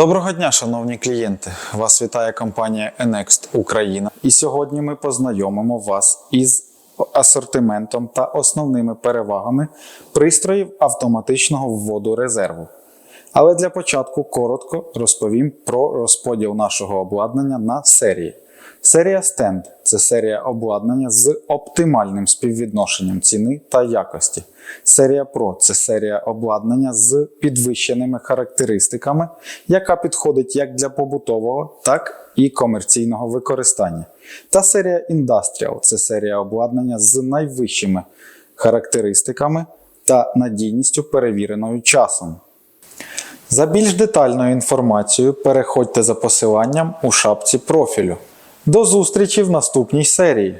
Доброго дня, шановні клієнти! Вас вітає компанія Enext Україна. І сьогодні ми познайомимо вас із асортиментом та основними перевагами пристроїв автоматичного вводу резерву. Але для початку коротко розповім про розподіл нашого обладнання на серії. Серія Stand це серія обладнання з оптимальним співвідношенням ціни та якості. Серія Pro це серія обладнання з підвищеними характеристиками, яка підходить як для побутового, так і комерційного використання. Та серія Industrial це серія обладнання з найвищими характеристиками та надійністю перевіреною часом. За більш детальною інформацією переходьте за посиланням у шапці профілю. До зустрічі в наступній серії!